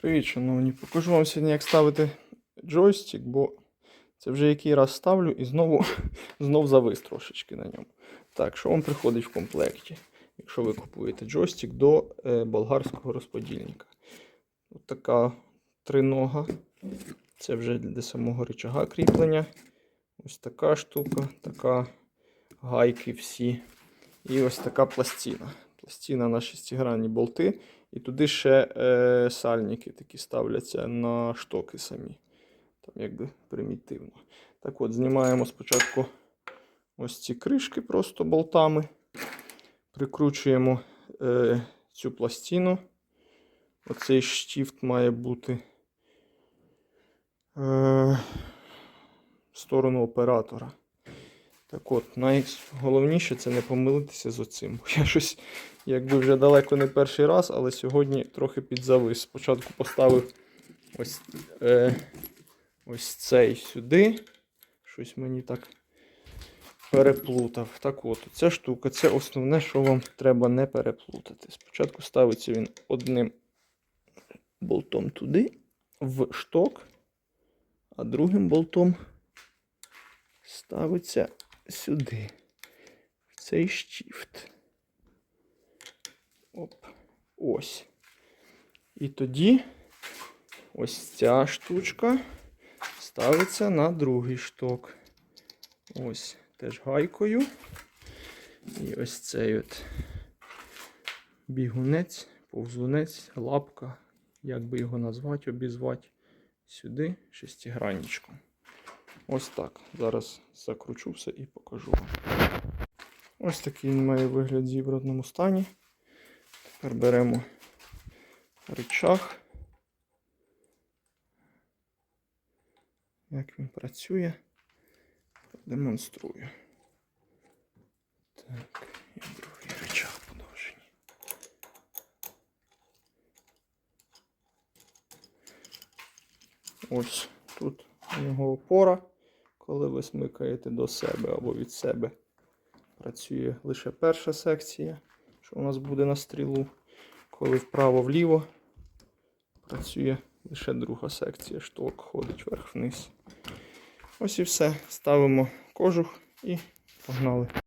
Привіт, шановні. Покажу вам сьогодні, як ставити джойстик, бо це вже який раз ставлю і знову знов завис трошечки на ньому. Так, що вам приходить в комплекті, якщо ви купуєте джойстик до е, болгарського розподільника. От така тринога. Це вже для самого рычага кріплення. Ось така штука, така гайки всі. І ось така пластина. Пластина на шестигранні болти. І туди ще е, сальники такі ставляться на штоки самі. Там якби примітивно. Так от, знімаємо спочатку ось ці кришки просто болтами. Прикручуємо е, цю пластину. Оцей штифт має бути е, в сторону оператора. Так от, найголовніше це не помилитися з оцим. Бо Я щось, якби вже далеко не перший раз, але сьогодні трохи підзавис. Спочатку поставив ось, е, ось цей сюди. Щось мені так переплутав. Так от, ця штука це основне, що вам треба не переплутати. Спочатку ставиться він одним болтом туди, в шток, а другим болтом ставиться сюди, в цей штіфт. Оп. Ось. І тоді ось ця штучка ставиться на другий шток. Ось теж гайкою. І ось цей от бігунець, повзунець, лапка, як би його назвати, обізвати, сюди шестигранничком. Ось так. Зараз закручу все і покажу вам. Ось такий він має вигляд в зібраному стані. Тепер беремо рычаг. Як він працює, продемонструю. Так, і другий рычаг подовжені. Ось тут у нього опора. Коли ви смикаєте до себе або від себе, працює лише перша секція, що у нас буде на стрілу. Коли вправо-вліво, працює лише друга секція, шток ходить вверх-вниз. Ось і все. Ставимо кожух і погнали.